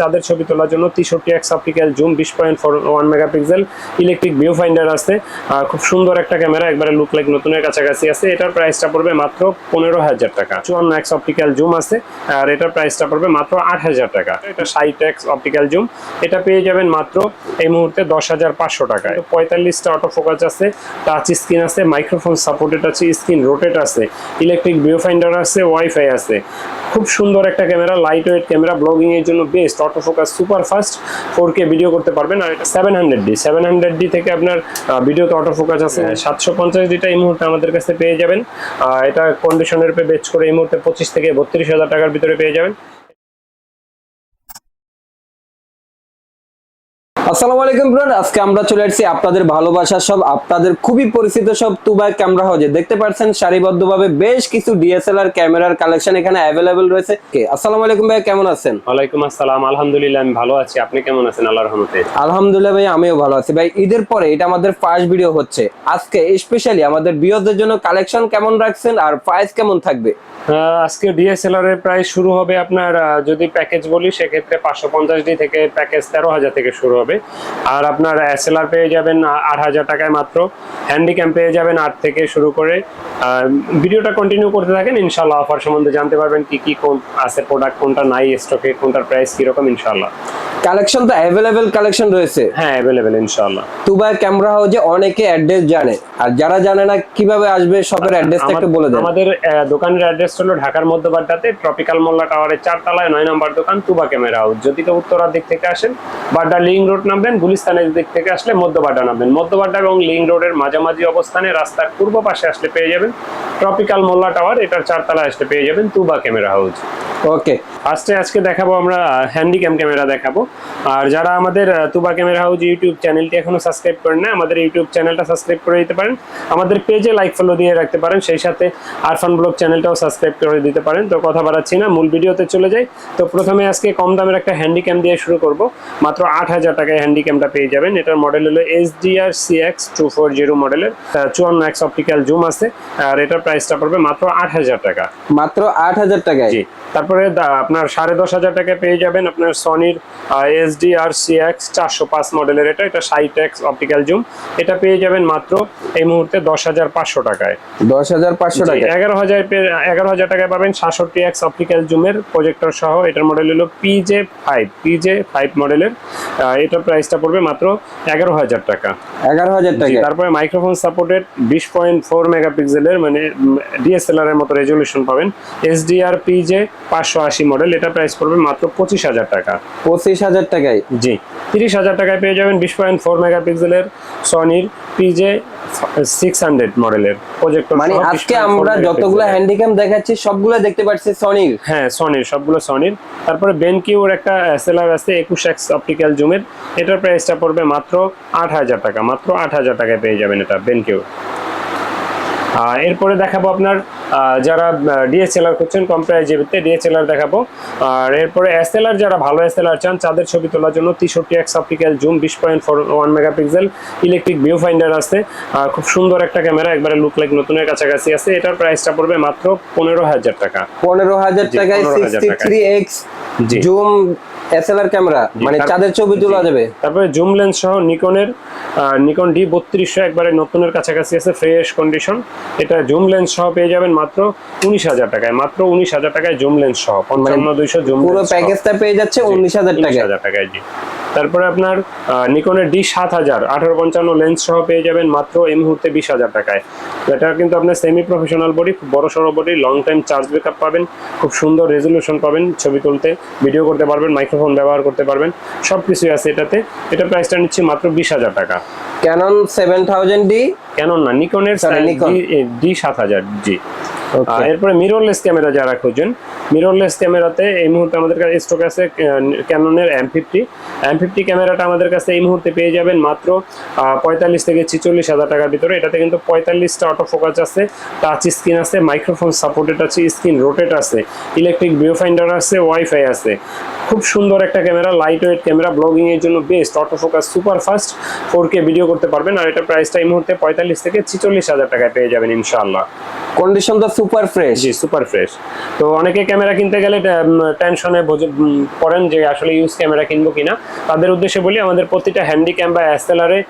চাঁদের ছবি তোলার জন্য তেষট্টি এক্স অপটিক্যাল জুম বিশ point four one megapixel, electric viewfinder আছে আর খুব সুন্দর একটা ক্যামেরা, একবারে লুক লাইক নতুনের কাছাকাছি আছে। এটার প্রাইসটা পড়বে মাত্র পনেরো হাজার টাকা। চুয়ান্ন এক্স অপটিক্যাল জুম আছে, আর এটার প্রাইসটা পড়বে মাত্র আট হাজার টাকা। এটা ষাট এক্স অপটিক্যাল জুম। এটা পেয়ে যাবেন মাত্র এই মুহূর্তে দশ হাজার পাঁচশো টাকায়। পঁয়তাল্লিশটা অটো ফোকাস আছে টাচ স্ক্রিন আছে মাইক্রোফোন সাপোর্টেড আছে স্ক্রিন রোটেট আছে ইলেকট্রিক ভিউ ফাইন্ডার আছে ওয়াইফাই আছে। খুব সুন্দর একটা camera light weight camera blogging এর জন্য best auto focus super fast four K video করতে পারবেন। আর এটা seven hundred D seven hundred D থেকে আপনার ভিডিওতে অটো ফোকাস আছে। সাতশো পঞ্চাশ ডিটা এই মুহূর্তে আমাদের কাছে পেয়ে যাবেন। এটা কন্ডিশনের উপরে বেচ করে এই মুহূর্তে পঁচিশ থেকে বত্রিশ হাজার টাকার ভিতরে পেয়ে যাবেন। আসসালামু আলাইকুম ব্রান আজকে আমরা চলে আসছি আপনাদের ভালোবাসার সব আপনাদের খুবই পরিচিত সব তুবাই ক্যামেরা হাউজে। দেখতে পাচ্ছেন সারিবদ্ধভাবে বেশ কিছু ডিএসএলআর ক্যামেরার কালেকশন এখানে অ্যাভেলেবেল রয়েছে। কে আসসালামু আলাইকুম ভাই কেমন আছেন? ওয়ালাইকুম আসসালাম আলহামদুলিল্লাহ আমি ভালো আছি। আপনি কেমন আছেন আল্লাহর রহমতে? আলহামদুলিল্লাহ ভাই আমিও ভালো আছি। ভাই ঈদের পরে এটা আমাদের ফার্স্ট ভিডিও হচ্ছে। আজকে স্পেশালি আমাদের বিয়দের জন্য কালেকশন কেমন রাখছেন আর প্রাইস কেমন থাকবে? আজকে ডিএসএলআর এর প্রাইস শুরু হবে আপনার যদি প্যাকেজ বলি সেক্ষেত্রে পাঁচশো পঞ্চাশ ডি থেকে প্যাকেজ তেরো হাজার থেকে শুরু হবে। আর আপনার এসএলআর পেয়ে যাবেন আট হাজার টাকায় মাত্র। হ্যান্ডিক্যাম পেয়ে যাবেন আট থেকে শুরু করে। ভিডিওটা কন্টিনিউ করতে থাকেন ইনশাল্লাহ অফার সম্বন্ধে জানতে পারবেন কি কি কোন আছে প্রোডাক্ট কোনটা নাই স্টকে কোনটার প্রাইস কীরকম ইনশাল্লাহ কালেকশন তো অ্যাভেলেবেল কালেকশন রয়েছে। হ্যাঁ অ্যাভেলেবেল ইনশাল্লাহ তুবাই ক্যামেরা হাউজে অনেকে অ্যাড্রেস জানে। আর যারা জানে না কীভাবে আসবে শপের অ্যাড্রেসটা একটু বলে দেন। আমাদের দোকানের অ্যাড্রেস হলো ঢাকার মধ্যবাড্ডাতে ট্রপিক্যাল মোল্লা টাওয়ারের চারতলায় নয় নম্বর দোকান তুবা ক্যামেরা হাউস যদি কেউ উত্তরার দিক থেকে আসেন বাড্ডা লিং রোড নামবেন গুলিস্তানের দিক থেকে আসলে মধ্যবাড্ডা নামবেন। মধ্যবাড্ডা এবং লিং রোডের মাঝামাঝি অবস্থানে রাস্তার পূর্ব পাশে আসলে পেয়ে যাবেন ট্রপিক্যাল মোল্লা টাওয়ার এটার চারতলায় আসলে পেয়ে যাবেন তুবা ক্যামেরা হাউস ওকে ফার্স্টে আজকে দেখাবো আমরা হ্যান্ডিক্যাম ক্যামেরা দেখাবো। আর যারা আমাদের তুবা ক্যামেরা হাউজ ইউটিউব চ্যানেলটি এখনও সাবস্ক্রাইব করেন না আমাদের ইউটিউব চ্যানেলটা সাবস্ক্রাইব করে দিতে পারেন। আমাদের পেজে লাইক ফলো দিয়ে রাখতে পারেন সেই সাথে আরফান ব্লগ চ্যানেলটাও সাবস্ক্রাইব করে দিতে পারেন। তো কথা বাড়াচ্ছি না মূল ভিডিওতে চলে যাই। তো প্রথমে আজকে কম দামের একটা হ্যান্ডিক্যাম দিয়ে শুরু করব। মাত্র আট হাজার টাকায় হ্যান্ডিক্যামটা পেয়ে যাবেন। এটার মডেল হলো S D R C X two four zero মডেলের চুয়ান্ন এক্স অপটিক্যাল জুম আছে। আর এটার প্রাইসটা পড়বে মাত্র আট হাজার টাকা। মাত্র আট হাজার টাকায়? জি। তারপরে দা- আপনার সাড়ে দশ হাজার টাকায় পেয়ে যাবেন আপনার সনির S D R C X চারশো পাঁচ মডেলের এটা এটা সাইট এক্স অপটিক্যাল জুম এটা পেয়ে যাবেন মাত্র এই মুহূর্তে দশ হাজার পাঁচশো টাকায়। দশ হাজার পাঁচশো টাকা এগারো হাজার এগারো হাজার টাকায় পাবেন সাতষট্টি এক্স অপটিক্যাল জুমের প্রজেক্টর সহ এটার মডেল হলো পিজে ফাইভ পিজে ফাইভ মডেলের এটার প্রাইসটা পড়বে মাত্র এগারো হাজার টাকা। এগারো হাজার টাকা তারপরে মাইক্রোফোন সাপোর্টেড বিশ পয়েন্ট ফোর মেগাপিক্সেলের মানে ডিএসএলআর এর মতো রেজলিউশন পাবেন। এসডিআর পিজে পাঁচশো আশি মডেল এটা প্রাইস পড়বে মাত্র পঁচিশ হাজার টাকা। পঁচিশ হাজার টাকায়? জি। তিরিশ হাজার টাকায় পেয়ে যাবেন বিশ পয়েন্ট ফোর মেগাপিক্সেলের সনির পিজে সিক্স হান্ড্রেড মডেলের প্রজেক্টর মানে আজকে আমরা যতগুলো হ্যান্ডিক্যাম দেখাচ্ছি সবগুলো দেখতে পাচ্ছি সনির হ্যাঁ সনির সবগুলো সনির তারপরে বেনকিউর একটা এসএলআর আছে একুশ এক্স অপটিক্যাল জুমের এটার প্রাইসটা পড়বে মাত্র আট হাজার টাকা মাত্র আট হাজার টাকায় পেয়ে যাবেন এটা বেনকিউ আহ, এরপরে দেখাবো আপনার যারা ডিএসএলআর করছেন কম প্রাইজেতে ডিএসএলআর দেখাবো। আর এরপরে এসএলআর যারা ভালো এসএলআর চান চাঁদের ছবি তোলার জন্য তেষট্টি এক্স অপটিক্যাল জুম বিশ point four one megapixel electric viewfinder আছে খুব সুন্দর একটা ক্যামেরা একবারে লুক লাইক নতুনের কাছাকাছি আছে। এটার প্রাইসটা পড়বে মাত্র পনেরো হাজার টাকা। পনেরো হাজার টাকায় sixty three x. Zoom SLR camera মানে চাঁদের ছবি তোলা। যাবে? তারপরে জুম লেন্স সহ নিকনের নিকন ডি বত্রিশশো একবারে নতুনের কাছাকাছি আছে ফ্রেশ কন্ডিশন এটা জুম লেন্স সহ পেয়ে যাবেন মাত্র উনিশ হাজার টাকায় মাত্র উনিশ হাজার টাকায় জুম লেন্স সহ পঞ্চান্ন দুইশো জুম পুরো প্যাকেজটা পেয়ে যাচ্ছে উনিশ হাজার টাকা হাজার টাকায় জি। তারপরে আপনার নিকনের ডি সাত হাজার আঠারো পঞ্চান্ন লেন্স সহ পেয়ে যাবেন মাত্র এই মুহূর্তে বিশ হাজার টাকায়। এটা কিন্তু আপনার সেমি প্রফেশনাল বডি খুব বড় সড়ো body long time charge backup পাবেন খুব সুন্দর রেজলিউশন পাবেন ছবি তুলতে ভিডিও করতে পারবেন মাইক্রোফোন ব্যবহার করতে পারবেন সব কিছুই আছে এটাতে। এটা প্রাইসটা নিচ্ছি মাত্র বিশ হাজার টাকা। ক্যানন সেভেন থাউজেন্ড ডি কেন না নিকনের ডি সাত হাজার জি। এরপরে মিররলেস ক্যামেরা যারা খুঁজছেন মিররলেস ক্যামেরাতে এই মুহূর্তে আমাদের কাছে স্টক আছে ক্যাননের এম ফিফটি এম ফিফটি ক্যামেরাটা আমাদের কাছে এই মুহূর্তে পেয়ে যাবেন মাত্র পঁয়তাল্লিশ থেকে ছিচল্লিশ হাজার টাকার ভিতরে। এটাতে কিন্তু পঁয়তাল্লিশটা অটো ফোকাস আছে টাচ স্ক্রিন আছে মাইক্রোফোন সাপোর্টেড আছে স্ক্রিন রোটেট আছে ইলেকট্রিক ভিউ ফাইন্ডার আছে ওয়াইফাই আছে। খুব সুন্দর একটা camera light weight camera blogging এর জন্য best auto focus super fast four K video করতে পারবেন। আর এটা প্রাইসটা এই মুহূর্তে পঁয়তাল্লিশ থেকে ছিচল্লিশ হাজার টাকায় পেয়ে যাবেন ইনশাআল্লাহ। কন্ডিশন তো সুপার ফ্রেশ জি সুপার ফ্রেশ তো অনেকে ক্যামেরা কিনতে গেলে টেনশনে পড়েন যে আসলে ইউজ ক্যামেরা কিনবো কিনা। তাদের উদ্দেশ্যে বলি আমাদের প্রতিটা হ্যান্ডি ক্যাম বা এসএলআরে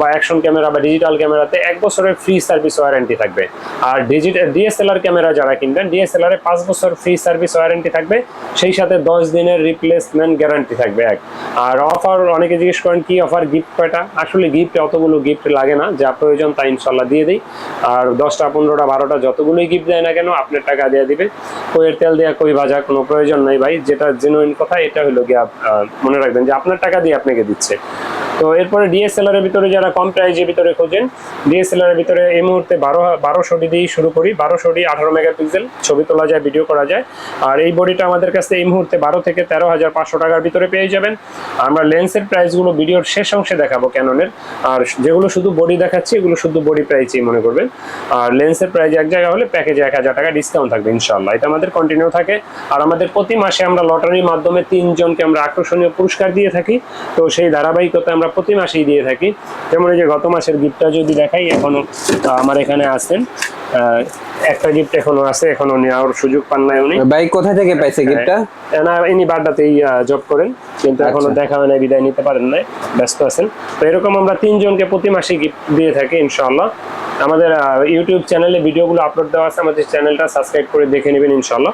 বা অ্যাকশন ক্যামেরা বা ডিজিটাল ক্যামেরাতে এক বছরের ফ্রি সার্ভিস ওয়ারেন্টি থাকবে। আর ডিজিটাল ডিএসএলআর ক্যামেরা যারা কিনবেন ডিএসএলআর এ পাঁচ বছর ফ্রি সার্ভিস ওয়ারেন্টি থাকবে। সেই সাথে দশ দিনের রিপ্লেসমেন্ট গ্যারান্টি থাকবে এক। আর অফার অনেকে জিজ্ঞেস করেন, কি অফার গিফট কয়টা আসলে গিফট অতগুলো গিফট লাগে না, যা প্রয়োজন তা ইনশাল্লাহ দিয়ে দিই। আর দশটা, পনেরোটা, বারোটা যতগুলোই গিফট দেয় না কেন, আপনার টাকা দিয়ে দিবে। কইয়ের তেল দেওয়া কই ভাজা, কোনো প্রয়োজন নাই ভাই। যেটা জেনুইন কথা, এটা হলো গিয়ে মনে রাখবেন যে আপনার টাকা দিয়ে আপনাকে দিচ্ছে। তো এরপরে ডিএসএলআর এর ভিতরে যারা কম প্রাইজের ভিতরে খোঁজেন ডিএসএলআর এর ভিতরে এই মুহূর্তে বারো বারোশো ডি দিয়েই শুরু করি। বারোশো ডি আঠারো মেগাপিক্সেল, ছবি তোলা যায় ভিডিও করা যায়। আর এই বডিটা আমাদের কাছে এই মুহূর্তে বারো থেকে তেরো হাজার পাঁচশো টাকার ভিতরে পেয়ে যাবেন। আমরা লেন্সের প্রাইসগুলো ভিডিওর শেষ অংশে দেখাবো ক্যাননের আর যেগুলো শুধু বডি দেখাচ্ছি, এগুলো শুধু বডি প্রাইসই মনে করবেন। আর লেন্সের প্রাইস এক জায়গা হলে প্যাকেজে এক হাজার টাকা ডিসকাউন্ট থাকবে ইনশাল্লাহ এটা আমাদের কন্টিনিউ থাকে। আর আমাদের প্রতি মাসে আমরা লটারির মাধ্যমে তিনজনকে আমরা আকর্ষণীয় পুরস্কার দিয়ে থাকি। তো সেই ধারাবাহিকতা আমরা প্রতি মাসেই দিয়ে থাকি। যেমন এই যে গত মাসের গিফটটা যদি দেখাই এখনও আমার এখানে আছেন। একটা গিফট এখনও আছে এখনও নেওয়ার সুযোগ পান নাই উনি। ভাই কোথা থেকে পাইছে গিফটটা হ্যাঁ, না ইনি বাড্ডাতেই জব করেন। কিন্তু এখনও আচ্ছা। দেখা হয় না বিদায় নিতে পারেন নাই ব্যস্ত আছেন। তো এরকম আমরা তিনজনকে প্রতি মাসে গিফট দিয়ে থাকি ইনশাআল্লাহ। আমাদের ইউটিউব চ্যানেলে ভিডিওগুলো আপলোড দেওয়া আছে আমাদের চ্যানেলটা সাবস্ক্রাইব করে দেখে নেবেন ইনশাআল্লাহ।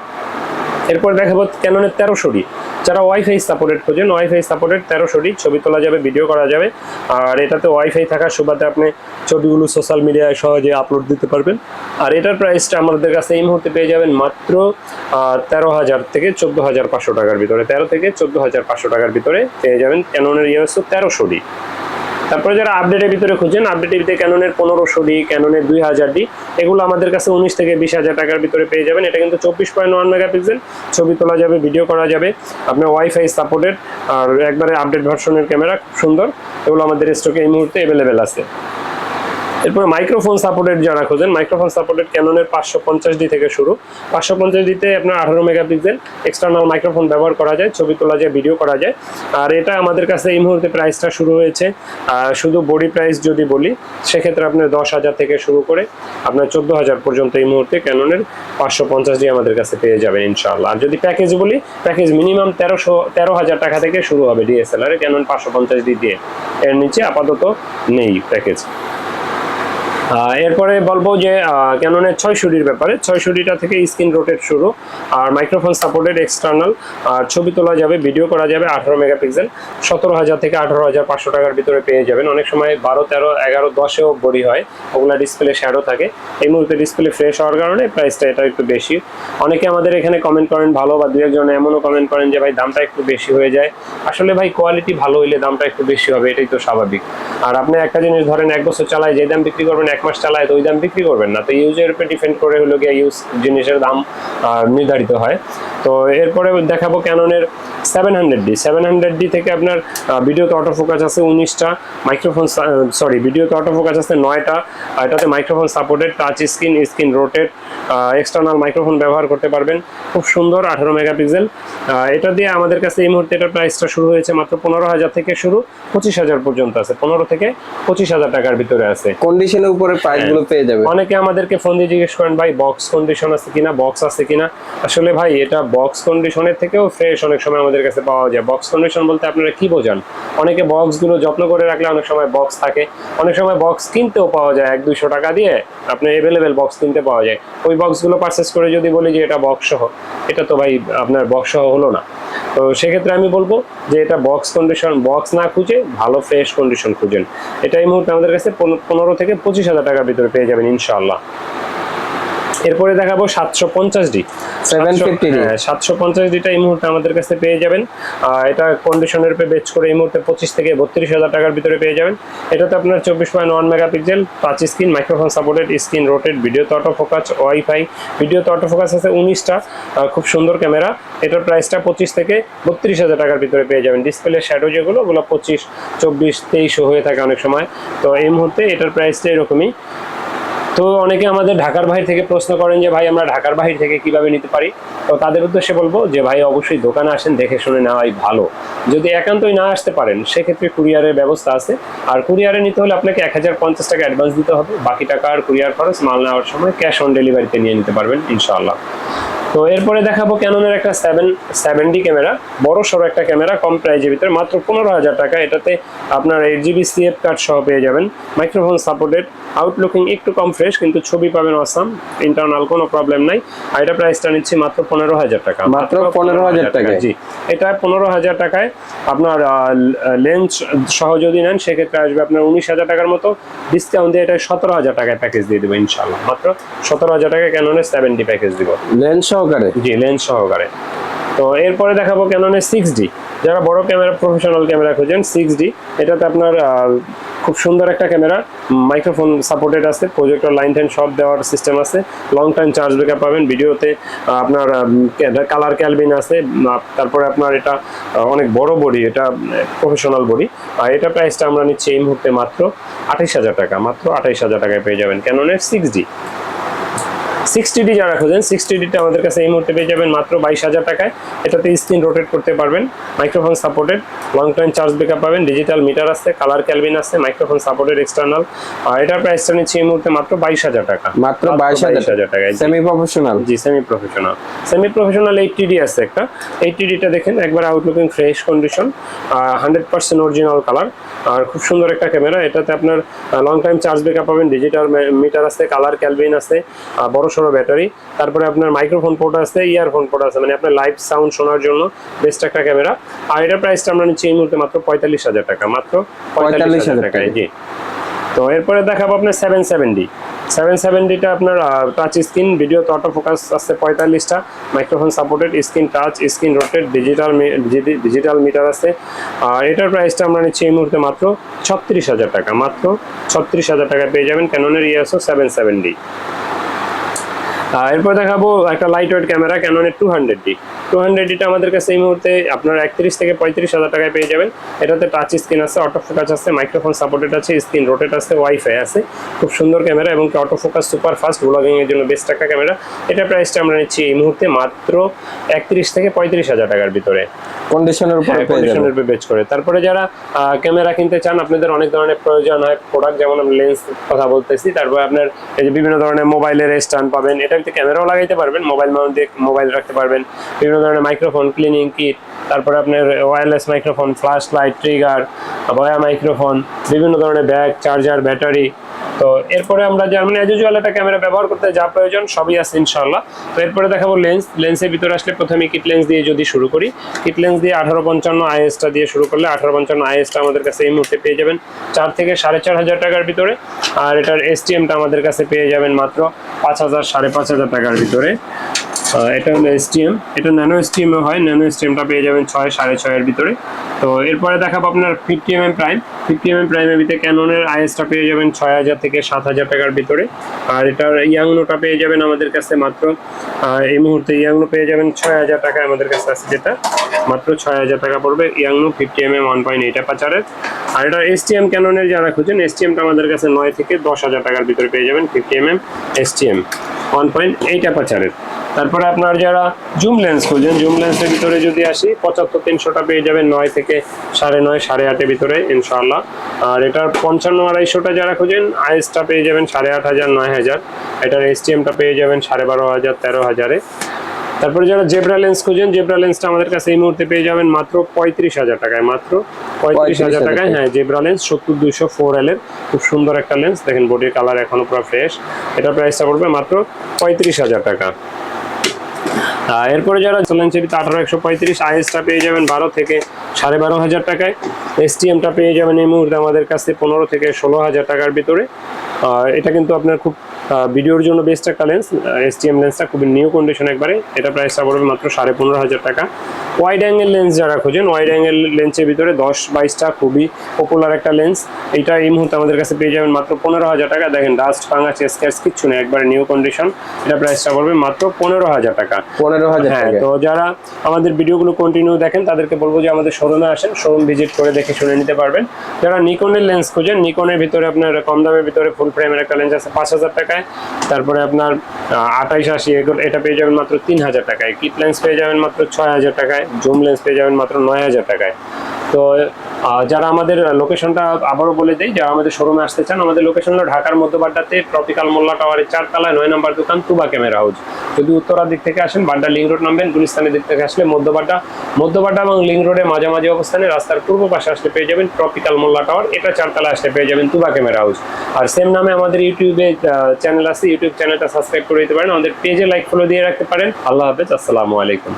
এরপর দেখাবো ক্যাননের তেরোশো ডি যারা ওয়াইফাই সাপোর্টেড খোঁজেন ওয়াইফাই সাপোর্টেড তেরোশোটি ছবি তোলা যাবে ভিডিও করা যাবে। আর এটাতে ওয়াইফাই থাকার সুবাদে আপনি ছবিগুলো সোশ্যাল মিডিয়ায় সহজে আপলোড দিতে পারবেন। আর এটার প্রাইসটা আমাদের কাছে এই মুহূর্তে পেয়ে যাবেন মাত্র তেরো হাজার থেকে চোদ্দ হাজার পাঁচশো টাকার ভিতরে। তেরো থেকে চোদ্দ হাজার পাঁচশো টাকার ভিতরে পেয়ে যাবেন ক্যাননের ইয়ে হচ্ছে ডি তারপরে যারা আপডেটের ভিতরে খুঁজেন আপডেটের ভিতরে ক্যাননের পনেরোশো ডি ক্যাননের দুই হাজার ডি, এগুলো আমাদের কাছে উনিশ থেকে বিশ হাজার টাকার ভিতরে পেয়ে যাবেন। এটা কিন্তু চব্বিশ পয়েন্ট ওয়ান মেগাপিক্সেল, ছবি তোলা যাবে ভিডিও করা যাবে। আপনার ওয়াইফাই সাপোর্টেড আর একবারে আপডেট ভার্সনের ক্যামেরা খুব সুন্দর। এগুলো আমাদের স্টকে এই মুহূর্তে অ্যাভেলেবেল আছে। এরপরে মাইক্রোফোন সাপোর্টেড যারা খোঁজেন মাইক্রোফোন সাপোর্টেড ক্যাননের পাঁচশো পঞ্চাশ ডি থেকে শুরু। পাঁচশো পঞ্চাশ ডিতে আপনার আঠারো মেগাপিক্সেল এক্সটার্নাল মাইক্রোফোন ব্যবহার করা যায়, ছবি তোলা যায় ভিডিও করা যায়। আর এটা আমাদের কাছে এই মুহূর্তে প্রাইসটা শুরু হয়েছে। শুধু বডি প্রাইস যদি বলি, সেক্ষেত্রে আপনার দশ হাজার থেকে শুরু করে আপনার চোদ্দ হাজার পর্যন্ত এই মুহূর্তে ক্যাননের পাঁচশো পঞ্চাশ ডি আমাদের কাছে পেয়ে যাবেন ইনশাআল্লাহ। আর যদি প্যাকেজ বলি প্যাকেজ মিনিমাম তেরোশো, তেরো হাজার টাকা থেকে শুরু হবে ডিএসএলআর ক্যানন পাঁচশো পঞ্চাশ ডি দিয়ে। এর নিচে আপাতত নেই প্যাকেজ এরপরে বলব যে ক্যাননের ছয়শোটির ব্যাপারে। ছয়শোটিটা থেকে স্ক্রিন রোটেট শুরু, আর মাইক্রোফোন সাপোর্টেড এক্সটার্নাল, আর ছবি তোলা যাবে, ভিডিও করা যাবে আঠারো মেগাপিক্সেল। সতেরো হাজার থেকে আঠারো হাজার পাঁচশো টাকার ভিতরে পেয়ে যাবেন। অনেক সময় বারো, তেরো, এগারো, দশেও বড়ি হয়। ওগুলা ডিসপ্লে শ্যাডো থাকে। এই মুহূর্তে ডিসপ্লে ফ্রেশ হওয়ার কারণে প্রাইসটা এটা একটু বেশি। অনেকে আমাদের এখানে কমেন্ট করেন ভালো বা দু একজন এমনও কমেন্ট করেন যে, ভাই, দামটা একটু বেশি হয়ে যায়। আসলে ভাই কোয়ালিটি ভালো হইলে দামটা একটু বেশি হবে, এটাই তো স্বাভাবিক। আর আপনি একটা জিনিস ধরেন, এক বছর চালায় যে দাম বিক্রি করবেন এক মাস চালায়, তো ওই দাম বিক্রি করবেন না। তো ইউজের উপরে ডিপেন্ড করে হলো গিয়ে ইউজ জিনিসের দাম নির্ধারিত হয়। তো এরপরে দেখাবো ক্যাননের seven hundred D seven hundred D থেকে আপনার ভিডিওতে অটো ফোকাস আছে উনিশটা মাইক্রোফোন সরি ভিডিওতে অটো ফোকাস আছে নয়টা এটাতে microphone supported touch screen screen rotate external microphone ব্যবহার করতে পারবেন। খুব সুন্দর, আঠারো মেগাপিক্সেল। এটা দিয়ে আমাদের কাছে এই মুহূর্তে এটার প্রাইসটা শুরু হয়েছে মাত্র পনেরো হাজার থেকে শুরু পঁচিশ হাজার পর্যন্ত আছে। পনেরো থেকে পঁচিশ হাজার টাকার ভিতরে আছে। কন্ডিশনের উপরে প্রাইসগুলো পেয়ে যাবে। অনেকে আমাদেরকে ফোন দিয়ে জিজ্ঞেস করেন ভাই বক্স কন্ডিশন আছে কিনা? বক্স আছে কিনা? আসলে ভাই এটা বক্স কন্ডিশনের থেকেও ফ্রেশ অনেক সময় আমাদের কাছে পাওয়া যায়। বক্স কন্ডিশন বলতে আপনারা কি বোঝান? অনেকে বক্সগুলো যত্ন করে রাখলে অনেক সময় বক্স থাকে। অনেক সময় বক্স কিনতেও পাওয়া যায় এক দুইশো টাকা দিয়ে। আপনার এভেলেবেল বক্স কিনতে পাওয়া যায়। ওই বক্সগুলো পারচেস করে যদি বলি যে এটা বক্স সহ এটা তো ভাই আপনার বক্স সহ হলো না। তো সেক্ষেত্রে আমি বলব যে এটা বক্স কন্ডিশন বক্স না খুঁজে ভালো ফ্রেশ কন্ডিশন খুঁজেন। এটা এই মুহূর্তে আমাদের কাছে পনেরো- থেকে পঁচিশ হাজার টাকার ভিতরে পেয়ে যাবেন ইনশাল্লাহ এরপরে দেখাবো সাতশো পঞ্চাশ ডি। 750 D সাতশো পঞ্চাশ ডিটা এই মুহূর্তে আমাদের কাছে পেয়ে যাবেন। আর এটা কন্ডিশনের উপরে বেচ করে এই মুহূর্তে পঁচিশ থেকে বত্রিশ হাজার টাকার ভিতরে পেয়ে যাবেন। এটাতে আপনার চব্বিশ point one megapixel touch screen microphone supported screen rotate ভিডিওতে অটো ফোকাস ওয়াইফাই ভিডিওতে অটো ফোকাস আছে উনিশটা খুব সুন্দর ক্যামেরা এটার প্রাইসটা পঁচিশ থেকে বত্রিশ হাজার টাকার ভিতরে পেয়ে যাবেন। ডিসপ্লে শ্যাডো যেগুলো ওগুলো পঁচিশ চব্বিশ তেইশও হয়ে থাকে অনেক সময়। তো এই মুহূর্তে এটার প্রাইসটা এরকমই। তো অনেকে আমাদের ঢাকার বাহির থেকে প্রশ্ন করেন যে, ভাই, আমরা ঢাকার বাহির থেকে কীভাবে নিতে পারি? তো তাদের উদ্দেশ্যে বলব যে, ভাই, অবশ্যই দোকানে আসেন, দেখে শুনে নেওয়াই ভালো। যদি একান্তই না আসতে পারেন, সেক্ষেত্রে কুরিয়ারের ব্যবস্থা আছে। আর কুরিয়ারে নিতে হলে আপনাকে এক হাজার পঞ্চাশ টাকা অ্যাডভান্স দিতে হবে। বাকি টাকা আর কুরিয়ার খরচ মাল নেওয়ার সময় ক্যাশ অন ডেলিভারিতে নিয়ে নিতে পারবেন, ইনশাআল্লাহ। তো এরপরে দেখাবো ক্যাননের একটা সেভেন সেভেন ডি ক্যামেরা বড় সড়ো একটা ক্যামেরা কম প্রাইজের ভিতরে মাত্র পনেরো হাজার টাকা। এটাতে আপনার এইট জিবি সিএফ কার্ড সহ পেয়ে যাবেন। মাইক্রোফোন সাপোর্টেড আউটলুকিং একটু কম ফ্রেশ কিন্তু ছবি পাবেন অসাম ইন্টারনাল কোনো প্রবলেম নাই। আর এটা প্রাইসটা নিচ্ছি মাত্র পনেরো হাজার টাকা। মাত্র পনেরো হাজার টাকা জি। এটা পনেরো হাজার টাকায় আপনার লেন্স সহ যদি নেন সেক্ষেত্রে আসবে আপনার উনিশ হাজার টাকার মতো। ডিসকাউন্ট দিয়ে এটা সতেরো হাজার টাকায় প্যাকেজ দিয়ে দেবো ইনশাল্লাহ মাত্র সতেরো হাজার টাকায় ক্যাননের সেভেন্টি প্যাকেজ দিব। লেন্স সহকারে? জি, লেন্স সহকারে। তো এরপরে দেখাবো ক্যাননের সিক্স ডি যারা বড় ক্যামেরা প্রফেশনাল ক্যামেরা খুঁজেন সিক্স ডি এটাতে আপনার খুব সুন্দর একটা ক্যামেরা মাইক্রোফোন সাপোর্টেড আছে প্রজেক্টর লাইন টাইন সব দেওয়ার সিস্টেম আছে লং টাইম চার্জ ব্যাকআপ পাবেন ভিডিওতে আপনার কালার ক্যালবিন আছে তারপরে আপনার এটা অনেক বড় বডি এটা প্রফেশনাল বডি আর এটা প্রাইসটা আমরা নিচ্ছি এই মুহূর্তে মাত্র আঠাইশ হাজার টাকা, মাত্র আঠাইশ হাজার টাকায় পেয়ে যাবেন ক্যাননের সিক্স ডি সিক্সটি ডি যারা খোঁজেন সিক্সটি ডিটা আমাদের কাছে এই মুহূর্তে পেয়ে যাবেন মাত্র বাইশ হাজার টাকায়। এটাতে স্ক্রিন রোটেট করতে পারবেন microphone supported long time charge backup পাবেন ডিজিটাল মিটার আছে কালার ক্যালবিন আছে মাইক্রোফোন সাপোর্টেড এক্সটার্নাল আর এটার প্রাইসটা নিচ্ছি এই মুহূর্তে মাত্র বাইশ হাজার টাকা। মাত্র বাইশ হাজার টাকায় সেমি প্রফেশনাল জি semi professional semi professional eighty D আছে একটা। এইটটি ডিটা দেখেন একবার outlooking fresh condition hundred percent original colour আর খুব সুন্দর একটা ক্যামেরা এটাতে আপনার লং টাইম চার্জ ব্যাকআপ পাবেন ডিজিটাল মিটার আছে কালার ক্যালবিন আছে বড় সড়ো ব্যাটারি। তারপরে আপনার মাইক্রোফোন পোর্ট আছে ইয়ারফোন পোর্ট আছে মানে আপনার লাইভ সাউন্ড শোনার জন্য বেস্ট একটা ক্যামেরা আর এটার প্রাইসটা আমরা নিচ্ছি এই মুহূর্তে মাত্র পঁয়তাল্লিশ হাজার টাকা মাত্র পঁয়তাল্লিশ হাজার 45,000 টাকায়। জি। তো এরপরে দেখাবো আপনার seven seven D seven seven ডিটা আপনার টাচ স্ক্রিন ভিডিও তো অটো ফোকাস আছে পঁয়তাল্লিশটা। Microphone supported screen touch screen rotate digital digital meter আছে। আর এটার প্রাইসটা আমরা নিচ্ছি এই মুহূর্তে মাত্র ছত্রিশ হাজার টাকা মাত্র ছত্রিশ হাজার টাকা পেয়ে যাবেন। ক্যাননের EOS seven seven D ah, এরপর দেখাবো একটা light weight camera ক্যাননের two hundred D two hundred ডিটা আমাদের কাছে এই মুহূর্তে আপনার একত্রিশ থেকে পঁয়ত্রিশ হাজার টাকায় পেয়ে যাবেন। এটাতে টাচ স্ক্রিন আছে অটো ফোকাস আছে মাইক্রোফোন সাপোর্টেড আছে স্ক্রিন রোটেট আছে ওয়াইফাই আছে। খুব সুন্দর ক্যামেরা এবং অটো ফোকাস সুপার ফাস্ট ব্লগিং এর জন্য বেস্ট একটা ক্যামেরা এটা প্রাইসটা আমরা নিচ্ছি এই মুহূর্তে মাত্র একত্রিশ থেকে পঁয়ত্রিশ হাজার টাকার ভিতরে। কন্ডিশনের উপরে হ্যাঁ পেয়ে যাবেন। বেচ করে। তারপরে যারা ক্যামেরা কিনতে চান আপনাদের অনেক ধরনের প্রয়োজন হয়। প্রোডাক্ট যেমন আমি লেন্স কথা বলতেছি তারপর আপনার এই যে বিভিন্ন ধরনের মোবাইলের স্ট্যান্ড পাবেন এটাতে ক্যামেরাও লাগাইতে পারবেন মোবাইল মাউন্ট দিয়ে মোবাইল রাখতে পারবেন। বিভিন্ন ধরনের মাইক্রোফোন ক্লিনিং কিট তারপরে আপনার wireless microphone flash light trigger Boya microphone বিভিন্ন ধরনের ব্যাগ চার্জার ব্যাটারি তো এরপরে আমরা যে মানে অ্যাজ একটা ক্যামেরা ব্যবহার করতে যা প্রয়োজন সবই আছে ইনশাল্লাহ তো এরপরে দেখাবো লেন্স লেন্সের ভিতরে আসলে প্রথমে কিট লেন্স দিয়ে যদি শুরু করি কিট লেন্স দিয়ে আঠারো পঞ্চান্ন আইএসটা দিয়ে শুরু করলে আঠারো পঞ্চান্ন আইএসটা আমাদের কাছে এই মুহূর্তে পেয়ে যাবেন। চার থেকে সাড়ে চার হাজার টাকার ভিতরে। আর এটার এসটিএমটা আমাদের কাছে পেয়ে যাবেন মাত্র পাঁচ হাজার সাড়ে পাঁচ হাজার টাকার ভিতরে। এটা হলো এসটিএম এটা ন্যানো এসটিএমও হয়। ন্যানো এসটিএমটা পেয়ে যাবেন ছয়, সাড়ে ছয়ের ভিতরে। তো এরপরে দেখাবো আপনার fifty M M prime fifty M M প্রাইমের ভিতরে ক্যাননের আইএসটা পেয়ে যাবেন ছয় হাজার থেকে সাত হাজার টাকার ভিতরে। আর এটার ইয়াংনোটা পেয়ে যাবেন আমাদের কাছে মাত্র এই মুহূর্তে ইয়াংনো পেয়ে যাবেন ছয় হাজার টাকা আমাদের কাছে আছে যেটা। মাত্র ছয় হাজার টাকা পড়বে ইয়াংনো fifty M M one point eight অ্যাপাচারের আর এটা এসটিএম ক্যাননের যারা খুঁজেন এসটিএমটা আমাদের কাছে নয় থেকে দশ হাজার টাকার ভিতরে পেয়ে যাবেন fifty M M STM one point eight অ্যাপাচারের তারপরে আপনার যারা জুম লেন্স খুঁজেন জুম লেন্সের ভিতরে যদি আসি পঁচাত্তর তিনশোটা পেয়ে যাবেন নয় থেকে সাড়ে নয় সাড়ে আটের ভিতরে ইনশাআল্লাহ। আর এটার পঞ্চান্ন আড়াইশোটা যারা খুঁজেন আইএসটা পেয়ে যাবেন সাড়ে আট হাজার নয় হাজার। এটার এসটিএমটা পেয়ে যাবেন সাড়ে বারো হাজার তেরো হাজারে। তারপরে যারা জেব্রা লেন্স খুঁজেন জেব্রা লেন্সটা আমাদের কাছে এই মুহূর্তে পেয়ে যাবেন মাত্র পঁয়ত্রিশ হাজার টাকায় মাত্র পঁয়ত্রিশ হাজার টাকায়। হ্যাঁ জেব্রা লেন্স সত্তর দুইশো ফোর এল এর। খুব সুন্দর একটা লেন্স। দেখেন বডির কালার এখনও পুরো ফ্রেশ। এটা প্রাইসটা পড়বে মাত্র পঁয়ত্রিশ হাজার টাকা। এরপরে যারা চলেন সেটিতে আঠারো, একশো পঁয়ত্রিশ আইএসটা পেয়ে যাবেন বারো থেকে সাড়ে বারো হাজার টাকায়। এসটিএমটা পেয়ে যাবেন এই মুহূর্তে আমাদের কাছে পনেরো থেকে ষোলো হাজার টাকার ভিতরে। এটা কিন্তু আপনার খুব ভিডিওর জন্য বেস্ট একটা লেন্স এসটিএম লেন্সটা খুবই নিউ কন্ডিশন একবারে। এটা প্রাইসটা পড়বে মাত্র সাড়ে পনেরো হাজার টাকা। ওয়াইড অ্যাঙ্গেল লেন্স যারা খোঁজেন ওয়াইড অ্যাঙ্গেল লেন্সের ভিতরে দশ বাইশটা খুবই পপুলার একটা লেন্স এটা এই মুহূর্তে আমাদের কাছে পেয়ে যাবেন মাত্র পনেরো হাজার টাকা। দেখেন ডাস্ট ভাঙা স্ক্যাচ কিচ্ছু নেই একবারে নিউ কন্ডিশন এটা প্রাইসটা পড়বে মাত্র পনেরো হাজার টাকা। পনেরো হাজার হ্যাঁ তো যারা আমাদের ভিডিওগুলো কন্টিনিউ দেখেন তাদেরকে বলব যে আমাদের শোরুমে আসেন শোরুম ভিজিট করে দেখে শুনে নিতে পারবেন। যারা নিকনের লেন্স খোঁজেন নিকনের ভিতরে আপনার কম দামের ভিতরে ফুল ফ্রেমের একটা লেন্স আছে পাঁচ হাজার টাকায়। টাকায় তারপরে আপনার আঠাইশ আশি এটা পেয়ে যাবেন মাত্র তিন হাজার টাকায়। কিট লেন্স পেয়ে যাবেন মাত্র ছয় হাজার টাকায়। জুম লেন্স পেয়ে যাবেন মাত্র নয় হাজার টাকায়। তো যারা আমাদের লোকেশনটা আবারও বলে দেই, যারা আমাদের শোরুমে আসতে চান, আমাদের লোকেশন হলো ঢাকার মধ্যবাড্ডাতে ট্রপিক্যাল মোল্লা টাওয়ারের চারতলায় নয় নম্বর দোকান তুবা ক্যামেরা হাউস যদি উত্তরার দিক থেকে আসেন, বাড্ডা লিং রোড নামবেন, গুলিস্তানের দিক থেকে আসলে মধ্যবাড্ডা। মধ্যবাড্ডা এবং লিং রোডের মাঝামাঝি অবস্থানে রাস্তার পূর্ব পাশে আসলে পেয়ে যাবেন ট্রপিক্যাল মোল্লা টাওয়ার এটা চারতলায় আসলে পেয়ে যাবেন তুবা ক্যামেরা হাউস আর সেম নামে আমাদের ইউটিউবে চ্যানেল আছে ইউটিউব চ্যানেলটা সাবস্ক্রাইব করে দিতে পারেন। আমাদের পেজে লাইক ফলো দিয়ে রাখতে পারেন। আল্লাহ হাফেজ, আসসালামু আলাইকুম।